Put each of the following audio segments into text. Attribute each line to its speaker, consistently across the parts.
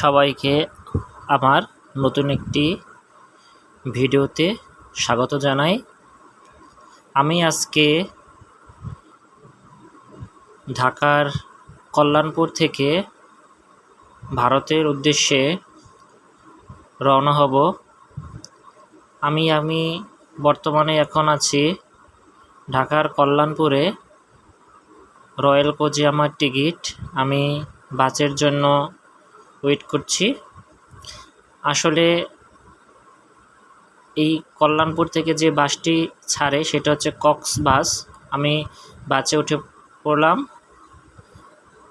Speaker 1: সবাইকে আমার নতুন একটি ভিডিওতে স্বাগত জানাই। আমি আজকে ঢাকার কল্যাণপুর থেকে ভারতের উদ্দেশ্যে রওনা হব। আমি আমি বর্তমানে এখন আছি ঢাকার কল্যাণপুরে। রয়্যাল কোচে আমার টিকিট আমি বাসের জন্য ওয়েট করছি। আসলে এই কল্যাণপুর থেকে যে বাসটি ছাড়ে, সেটা হচ্ছে কক্স বাস। আমি বাসে উঠে পড়লাম।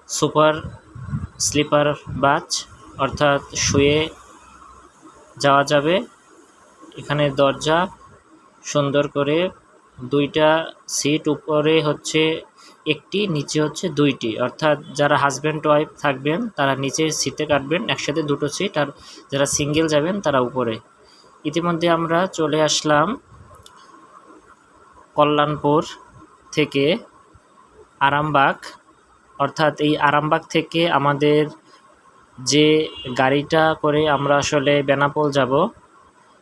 Speaker 1: সুপার স্লিপার বাস, অর্থাৎ শুয়ে যাওয়া যাবে। এখানে দরজা সুন্দর করে দুইটা সিট উপরে হচ্ছে একটি, নিচে হচ্ছে দুইটি। অর্থাৎ যারা হাজব্যান্ড ওয়াইফ থাকবেন, তারা নিচের সিটে কাটবেন, একসাথে দুটো সিট আর যারা সিঙ্গেল যাবেন, তারা উপরে। ইতিমধ্যে আমরা চলে আসলাম কল্যাণপুর থেকে আরামবাগ। অর্থাৎ এই আরামবাগ থেকে আমাদের যে গাড়িটা করে আমরা আসলে বেনাপোল যাব,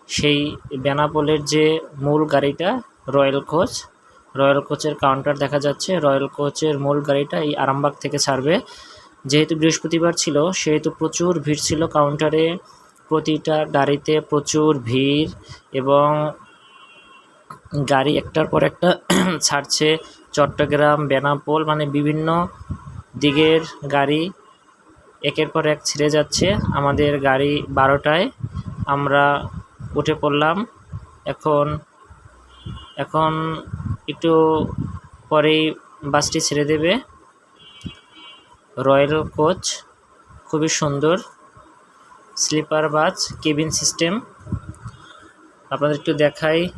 Speaker 1: সেই বেনাপোলের যে মূল গাড়িটা রয়্যাল কোচ। রয়্যাল কোচের কাউন্টার দেখা যাচ্ছে। রয়্যাল কোচের মূল গাড়িটা এই আরামবাগ থেকে ছাড়বে। যেহেতু বৃহস্পতিবার ছিল, সেহেতু প্রচুর ভিড় ছিল কাউন্টারে প্রতিটা গাড়িতে প্রচুর ভিড় এবং গাড়ি একটার পর একটা ছাড়ছে। চট্টগ্রাম, বেনাপোল মানে বিভিন্ন দিকের গাড়ি একের পর এক ছেড়ে যাচ্ছে। আমাদের গাড়ি বারোটায়। আমরা উঠে পড়লাম। এখন এখন একটু পরেই বাসটি ছেড়ে দেবে। রয়্যাল কোচ, খুবই সুন্দর। Sleeper bus, cabin system. আপনাদের একটু দেখাই।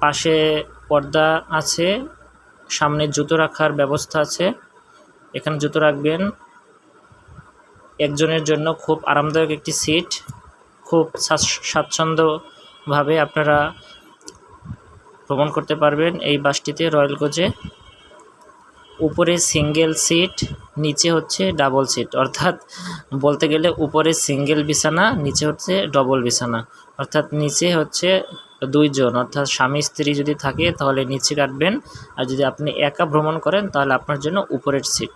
Speaker 1: পাশে পর্দা আছে, সামনে জুতো রাখার ব্যবস্থা আছে। এখানে জুতো রাখবেন। একজনের জন্য খুব আরামদায়ক একটি সিট। খুব স্বাচ্ছন্দ্যভাবে আপনারা ভ্রমণ করতে পারবেন এই বাসটিতে রয়্যাল কোচে। উপরে সিঙ্গেল সিট, নিচে হচ্ছে ডাবল সিট। অর্থাৎ বলতে গেলে উপরে সিঙ্গেল বিছানা, নিচে হচ্ছে ডবল বিছানা। অর্থাৎ নিচে হচ্ছে দুইজন। অর্থাৎ স্বামী স্ত্রী যদি থাকে তাহলে নিচে কাটবেন। আর যদি আপনি একা ভ্রমণ করেন তাহলে আপনার জন্য উপরের সিট।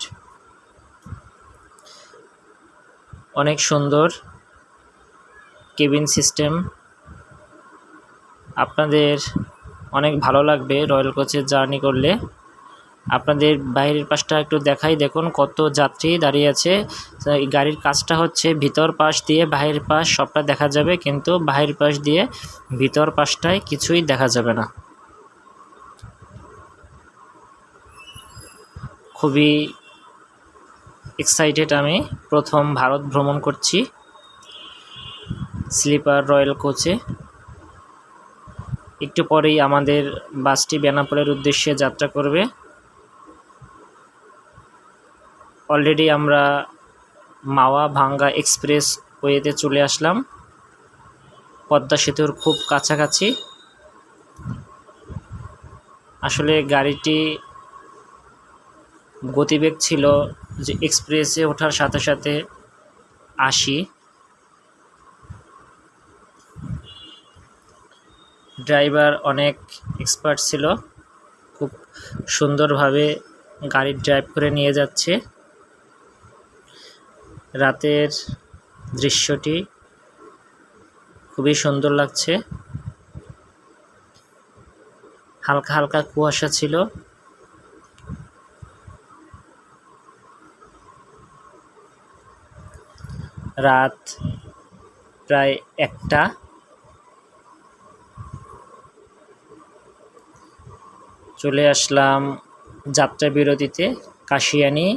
Speaker 1: অনেক সুন্দর। Cabin system. আপনাদের অনেক ভালো লাগবে রয়্যাল কোচের জার্নি করলে। আপনাদের বাইরের পাশটা একটু দেখাই, দেখুন কত যাত্রী দাঁড়িয়ে আছে। গাড়ির কাজটা হচ্ছে ভিতর পাশ দিয়ে বাহির পাশ, সবটা দেখা যাবে, কিন্তু বাহির পাশ দিয়ে ভিতর পাশটায় কিছুই দেখা যাবে না। খুবই এক্সাইটেড আমি প্রথম ভারত ভ্রমণ করছি। স্লিপার রয়্যাল কোচে। একটু পরেই আমাদের বাসটি বেনাপোলের উদ্দেশ্যে যাত্রা করবে। অলরেডি আমরা মাওয়া ভাঙ্গা এক্সপ্রেস ওয়েতে চলে আসলাম। পদ্মা সেতুর খুব কাছাকাছি। আসলে গাড়িটি গতিবেগ ছিল যে এক্সপ্রেসে ওঠার সাথে সাথে আশি। ড্রাইভার অনেক এক্সপার্ট ছিল। খুব সুন্দরভাবে গাড়ি ড্রাইভ করে নিয়ে যাচ্ছে। রাতের দৃশ্যটি খুবই সুন্দর লাগছে। হালকা হালকা কুয়াশা ছিল। রাত প্রায় একটা। চলে আসলাম যাত্রা বিরতিতে কাশিয়ানি,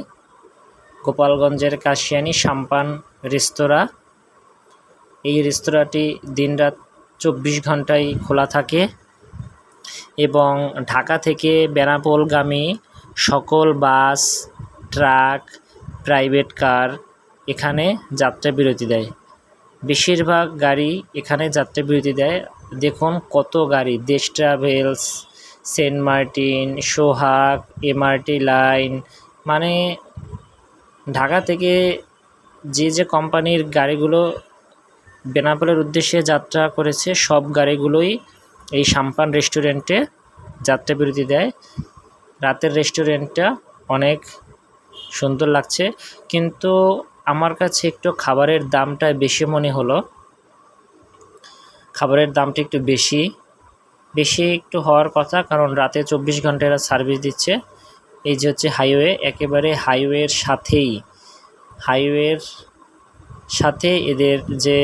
Speaker 1: গোপালগঞ্জের কাশিয়ানি সাম্পান রেস্তোরাঁ। এই রেস্তোরাঁটি দিনরাত চব্বিশ ঘন্টাই খোলা থাকে এবং ঢাকা থেকে বেনাপোলগামী সকল বাস, ট্রাক, প্রাইভেট কার এখানে যাত্রা বিরতি দেয়। বেশিরভাগ গাড়ি এখানে যাত্রা বিরতি দেয়। দেখুন কত গাড়ি, Desh travels Saint Martin, Sohag, MRT line মানে ঢাকা থেকে যে যে কোম্পানির গাড়িগুলো বেনাপোলের উদ্দেশ্যে যাত্রা করেছে, সব গাড়িগুলোই এই সাম্পান রেস্টুরেন্টে যাত্রা বিরতি দেয়। রাতের রেস্টুরেন্টটা অনেক সুন্দর লাগছে। কিন্তু আমার কাছে একটু খাবারের দামটা বেশি মনে হলো। খাবারের দামটা একটু বেশি। বেশি একটু হওয়ার কথা, কারণ রাতে চব্বিশ ঘণ্টা এরা সার্ভিস দিচ্ছে। এই যে হচ্ছে হাইওয়ে একেবারে হাইওয়ের সাথেই। হাইওয়ের সাথে এদের যে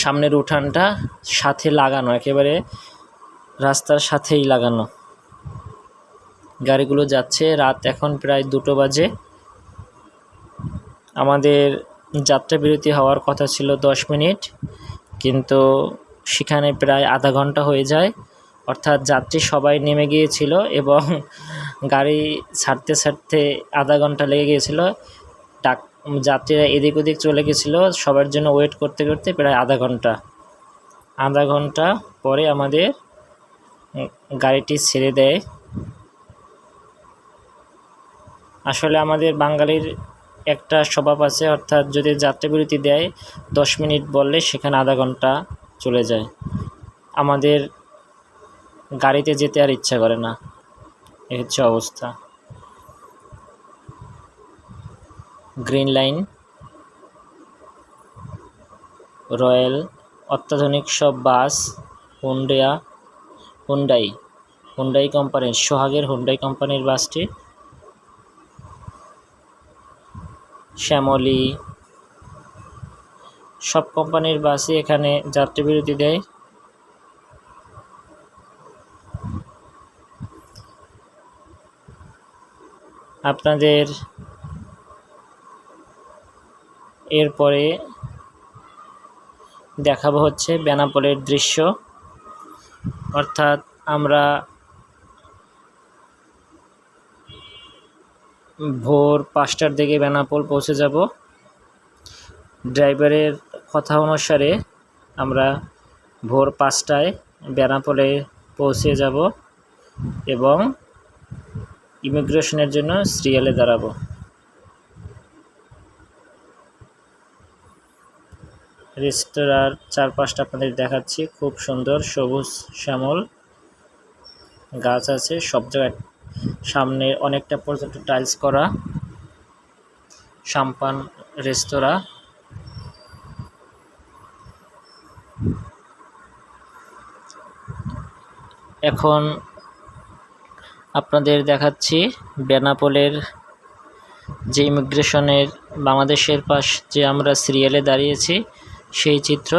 Speaker 1: সামনের উঠানটা সাথে লাগানো, একেবারে রাস্তার সাথেই লাগানো। গাড়িগুলো যাচ্ছে, রাত এখন প্রায় দুটো বাজে। আমাদের যাত্রা বিরতি হওয়ার কথা ছিল দশ মিনিট। কিন্তু সেখানে প্রায় আধা ঘণ্টা হয়ে যায়। অর্থাৎ যাত্রী সবাই নেমে গিয়েছিল এবং গাড়ি ছাড়তে ছাড়তে আধা ঘণ্টা লেগে গিয়েছিল। ডাক, যাত্রীরা এদিক ওদিক চলে গেছিল সবার জন্য ওয়েট করতে করতে প্রায় আধা ঘণ্টা। আধা ঘণ্টা পরে আমাদের গাড়িটি ছেড়ে দেয়। আসলে আমাদের বাঙালির একটা স্বভাব আছে, অর্থাৎ যদি যাত্রাবিরতি দেয়, দশ মিনিট বললে সেখানে আধা ঘণ্টা চলে যায়। আমাদের গাড়িতে যেতে আর ইচ্ছা করে না। এই হচ্ছে অবস্থা। গ্রিন লাইন, রয়্যাল, অত্যাধুনিক সব বাস, হুন্ডিয়া, হুন্ডাই হুন্ডাই কোম্পানির, সোহাগের হুন্ডাই কোম্পানির বাসটি শ্যামলী। সব কোম্পানির বাসই এখানে যাত্রী বিরতি দেয়। আপনাদের এরপরে দেখাবো হচ্ছে বেনাপোলের দৃশ্য। অর্থাৎ আমরা ভোর পাঁচটার দিকে বেনাপোল পৌঁছে যাব। ড্রাইভারের কথা অনুসারে আমরা ভোর পাঁচটায় বেনাপোলে পৌঁছে যাব এবং ইমিগ্রেশনের জন্য সিরিয়ালে দাঁড়াবো। রেস্তোরাঁর চারপাশটা আপনাদের দেখাচ্ছি। খুব সুন্দর, সবুজ শ্যামল, গাছ আছে, সব জায়গায় সামনে অনেকটা পর্যন্ত টাইলস করা, সাম্পান, রেস্তোরাঁ। এখন আপনাদের দেখাচ্ছি বেনাপোলের যে ইমিগ্রেশনের বাংলাদেশের পাশ যে আমরা সিরিয়ালে দাঁড়িয়েছি, সেই চিত্র।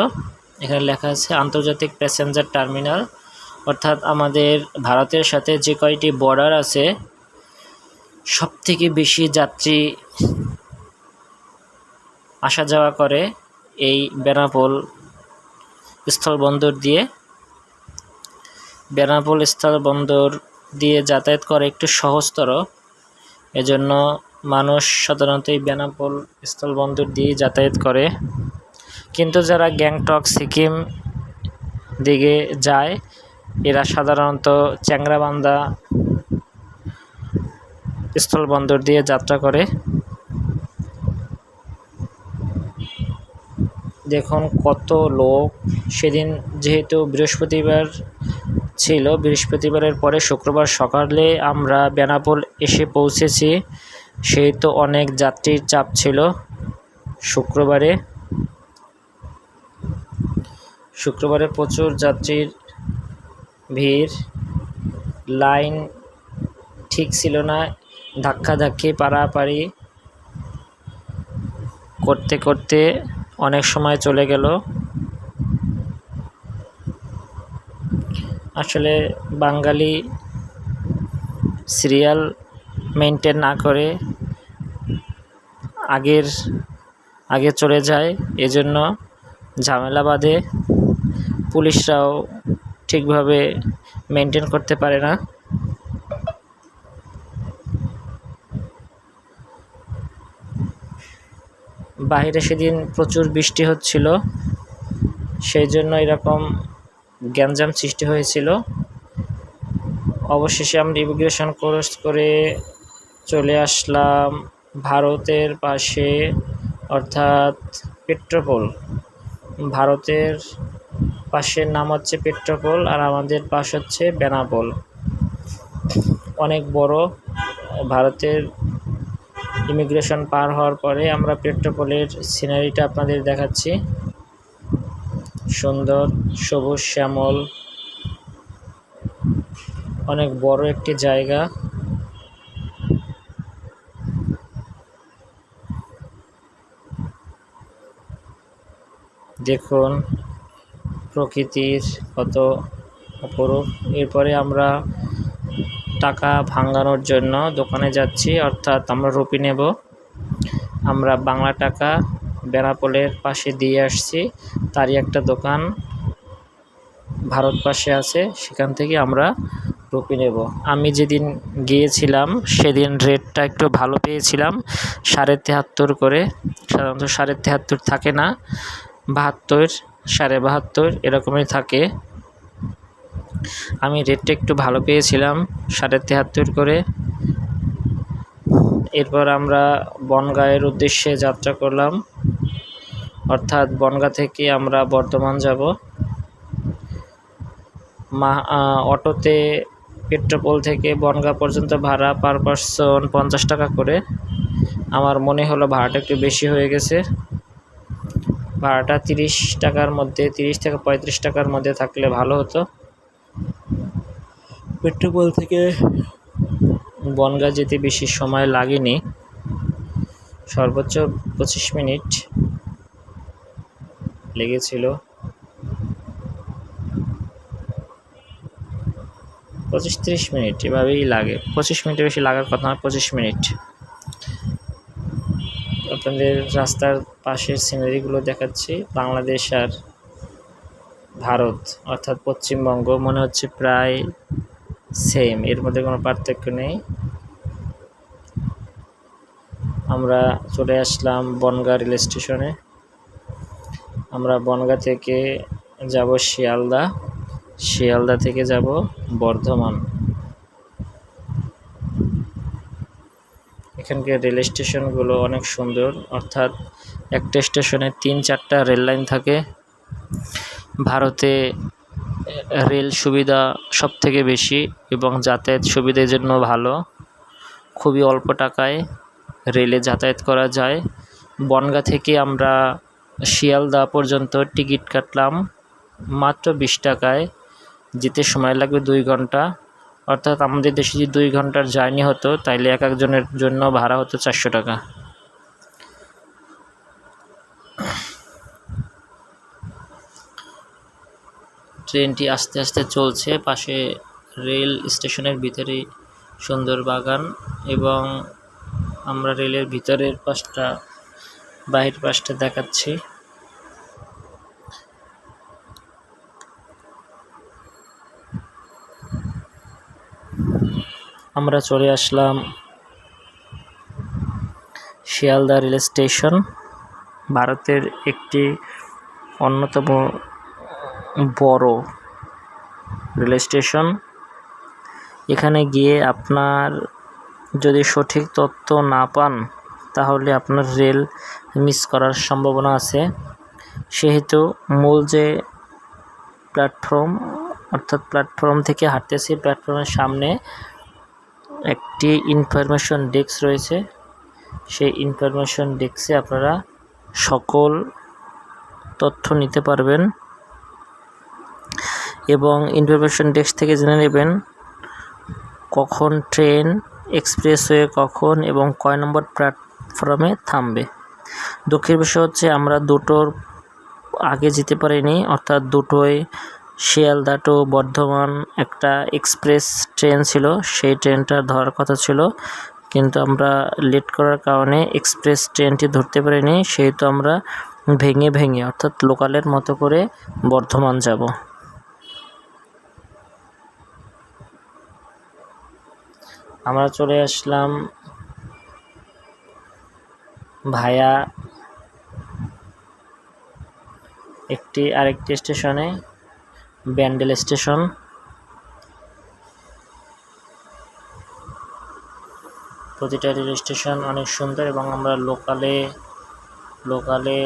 Speaker 1: এখানে লেখা আছে আন্তর্জাতিক প্যাসেঞ্জার টার্মিনাল। অর্থাৎ আমাদের ভারতের সাথে যে কয়টি বর্ডার আছে সব থেকে বেশি যাত্রী আসা যাওয়া করে এই বেনাপোল স্থলবন্দর দিয়ে। বেনাপোল স্থলবন্দর দিয়ে যাতায়াত করা একটু সহজতর। এজন্য মানুষ সাধারণত এই বেনাপোল স্থলবন্দর দিয়ে যাতায়াত করে। কিন্তু যারা গ্যাংটক, সিকিম দিকে যায় এরা সাধারণত চ্যাংরাবান্ধা স্থলবন্দর দিয়ে যাত্রা করে। দেখুন কত লোক। সেদিন যেহেতু বৃহস্পতিবার ছিল, বৃহস্পতিবারের পরে শুক্রবার সকালে আমরা বেনাপোল এসে পৌঁছেছি। সেহেতু অনেক যাত্রীর চাপ ছিল শুক্রবারে। শুক্রবারে প্রচুর যাত্রীর ভিড়। লাইন ঠিক ছিল না। ধাক্কাধাক্কি পাড়াপাড়ি করতে করতে অনেক সময় চলে গেল। আসলে বাঙালি সিরিয়াল মেনটেন না করে আগের, আগে চলে যায়। এজন্য ঝামেলা বাঁধে। পুলিশরাও ঠিকভাবে মেনটেন করতে পারে না। বাইরে সেদিন প্রচুর বৃষ্টি হচ্ছিল, সেই জন্য এরকম গ্যাঞ্জাম সৃষ্টি হয়েছিল। অবশেষে আমরা ইমিগ্রেশন ক্রস করে চলে আসলাম ভারতের পাশে, অর্থাৎ পেট্রোপোল। ভারতের পাশের নাম হচ্ছে পেট্রোপোল আর আমাদের পাশ হচ্ছে বেনাপোল। অনেক বড় ভারতের ইমিগ্রেশন পার হওয়ার পরে আমরা পেট্রোপোলের সিনারিটা আপনাদের দেখাচ্ছি। সুন্দর, সবুজ, শ্যামল। অনেক বড় একটি জায়গা। দেখুন প্রকৃতির কত অপরূপ। এরপরে আমরা টাকা ভাঙানোর জন্য দোকানে যাচ্ছি, অর্থাৎ আমরা রুপি নেব। আমরা বাংলা টাকা বেনাপোলের পাশে দিয়ে আসছি। তারই একটা দোকান ভারত পাশে আছে, সেখান থেকে আমরা রুপি নেব। আমি যেদিন গিয়েছিলাম, সেদিন রেটটা একটু ভালো পেয়েছিলাম, সাড়ে তেহাত্তর করে। সাধারণত সাড়ে তেহাত্তর থাকে না, বাহাত্তর সাড়ে বাহাত্তর, এরকমই থাকে। আমি রেটটা একটু ভালো পেয়েছিলাম, সাড়ে তেহাত্তর করে। এরপর আমরা বনগাঁয়ের উদ্দেশ্যে যাত্রা করলাম। অর্থাৎ বনগাঁ থেকে আমরা বর্ধমান যাব। মা অটোতে পেট্রোপোল থেকে বনগাঁ পর্যন্ত ভাড়া পার পারসন পঞ্চাশ টাকা করে। আমার মনে হলো ভাড়াটা একটু বেশি হয়ে গেছে। ভাড়াটা তিরিশ টাকার মধ্যে তিরিশ থেকে পঁয়ত্রিশ টাকার মধ্যে থাকলে ভালো হতো। পেট্রোপোল থেকে বনগাঁ যেতে বেশি সময় লাগেনি। সর্বোচ্চ পঁচিশ মিনিট লেগেছিল। পঁচিশ তিরিশ মিনিট এভাবেই লাগে। পঁচিশ মিনিটের বেশি লাগার কথা না পঁচিশ মিনিট। আপনাদের রাস্তার পাশের সিনারিগুলো দেখাচ্ছি। বাংলাদেশ আর ভারত, অর্থাৎ পশ্চিমবঙ্গ, মনে হচ্ছে প্রায় সেম এর মধ্যে কোনো পার্থক্য নেই। আমরা চলে আসলাম বনগাঁ রেল স্টেশনে। আমরা বনগাঁ থেকে যাব শিয়ালদা। শিয়ালদা থেকে যাব বর্ধমান। এখানকার রেল স্টেশনগুলো অনেক সুন্দর। অর্থাৎ একটা স্টেশনে তিন চারটা রেল লাইন থাকে। ভারতে রেল সুবিধা সব থেকে বেশি এবং যাতায়াত সুবিধার জন্য ভালো। খুবই অল্প টাকায় রেলে যাতায়াত করা যায়। বনগাঁ থেকে আমরা শিয়ালদা পর্যন্ত টিকিট কাটলাম মাত্র বিশ টাকায়। যেতে সময় লাগবে দুই ঘণ্টা। অর্থাৎ আমাদের দেশে যদি দুই ঘণ্টার জার্নি হতো, তাইলে এক একজনের জন্য ভাড়া হতো চারশো টাকা। ট্রেনটি আস্তে আস্তে চলছে পাশে রেল স্টেশনের ভিতরেই সুন্দর বাগান এবং আমরা রেলের ভিতরের পাশটা, বাহির পাশটা দেখাচ্ছি। আমরা চলে আসলাম শিয়ালদা রেল স্টেশন, ভারতের একটি অন্যতম বড় রেল স্টেশন। এখানে গিয়ে আপনার যদি সঠিক তথ্য না পান, তাহলে আপনার রেল মিস করার সম্ভাবনা আছে। সেহেতু মূল যে প্ল্যাটফর্ম, অর্থাৎ প্ল্যাটফর্ম থেকে হাঁটতেছি, প্ল্যাটফর্মের সামনে একটি ইনফরমেশন ডেস্ক রয়েছে। সেই ইনফরমেশন ডেস্কে আপনারা সকল তথ্য নিতে পারবেন এবং ইনফরমেশন ডেস্ক থেকে জেনে নেবেন কখন ট্রেন এক্সপ্রেসওয়ে কখন এবং কয় নম্বর প্ল্যাটফর্মে থামবে। দুঃখের বিষয় হচ্ছে আমরা দুটোর আগে যেতে পারিনি, অর্থাৎ দুটোই শিয়ালদা টু বর্ধমান একটা এক্সপ্রেস ট্রেন ছিল। সেই ট্রেনটা ধরার কথা ছিল। কিন্তু আমরা লেট করার কারণে এক্সপ্রেস ট্রেনটি ধরতে পারিনি। সেহেতু আমরা ভেঙে ভেঙে, অর্থাৎ লোকালের মতো করে বর্ধমান যাব। আমরা চলে আসলাম ভায়া একটি আরেকটি স্টেশনে। ব্যান্ডেল স্টেশন। প্রতিটা রেল স্টেশন অনেক সুন্দর এবং আমরা লোকালে লোকালে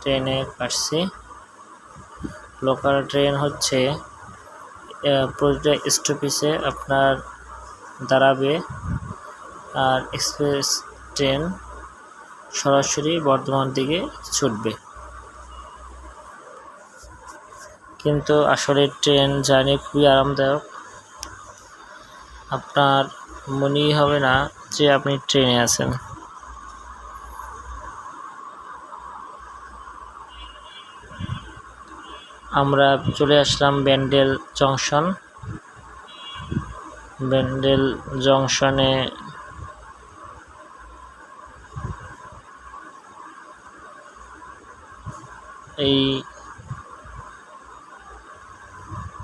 Speaker 1: ট্রেনে কাটছি লোকাল ট্রেন হচ্ছে প্রতিটা স্টপেজে আপনার দাঁড়াবে। আর এক্সপ্রেস ট্রেন সরাসরি বর্ধমান দিকে ছুটবে। কিন্তু আসলে ট্রেন জার্নি খুবই আরামদায়ক। আপনার মনেই হবে না যে আপনি ট্রেনে আছেন। আমরা চলে আসলাম ব্যান্ডেল জংশন। ব্যান্ডেল জংশনে এই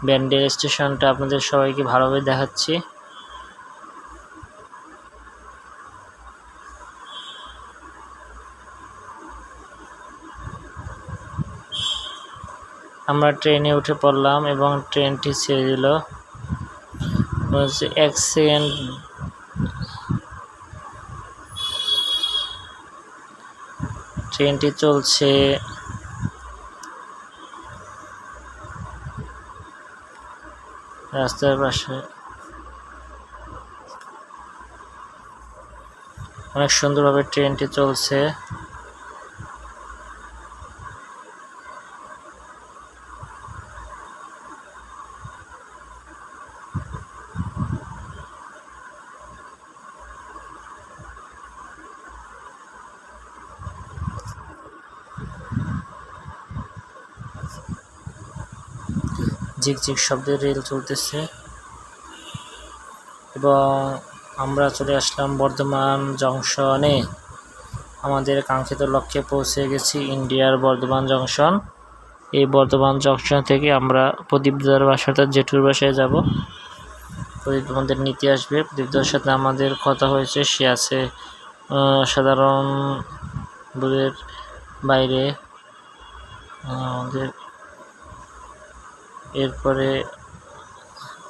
Speaker 1: ব্যান্ডেল স্টেশনটা আপনাদের সবাইকে ভালোভাবে দেখাচ্ছি। আমরা ট্রেনে উঠে পড়লাম এবং ট্রেনটি ছেড়ে দিল। সেকেন্ড ট্রেনটি চলছে রাস্তার পাশে। অনেক সুন্দরভাবে ট্রেনটি চলছে। ঝিকঝিক শব্দে রেল চলতেছে। এবং আমরা চলে আসলাম বর্ধমান জংশনে। আমাদের কাঙ্ক্ষিত লক্ষ্যে পৌঁছে গেছি ইন্ডিয়ার বর্ধমান জংশন। এই বর্ধমান জংশন থেকে আমরা প্রদীপদার বাসাতে জেঠুর বাসায় যাব। প্রদীপ আমাদের নিতে আসবে। প্রদীপদার সাথে আমাদের কথা হয়েছে। সে আছে সাধারণ বাইরে। আমাদের এরপরে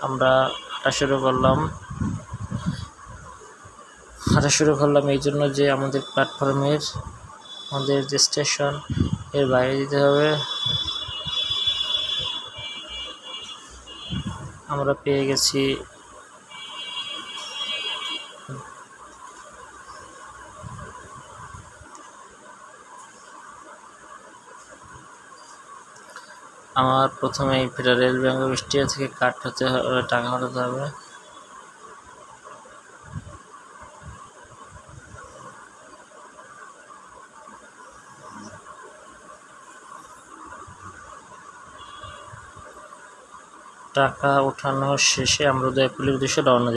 Speaker 1: আমরা হাঁটা শুরু করলাম। হাঁটা শুরু করলাম এই জন্য যে আমাদের প্ল্যাটফর্মের আমাদের যে স্টেশনের বাইরে যেতে হবে। আমরা পেয়ে গেছি আমার প্রথমে ফেডারেল ব্যাঙ্ক অফ ইন্ডিয়া থেকে কাট হতে টাকা পাঠাতে হবে টাকা ওঠানো শেষে আমরা উদয়পুরের উদ্দেশ্যে রওনা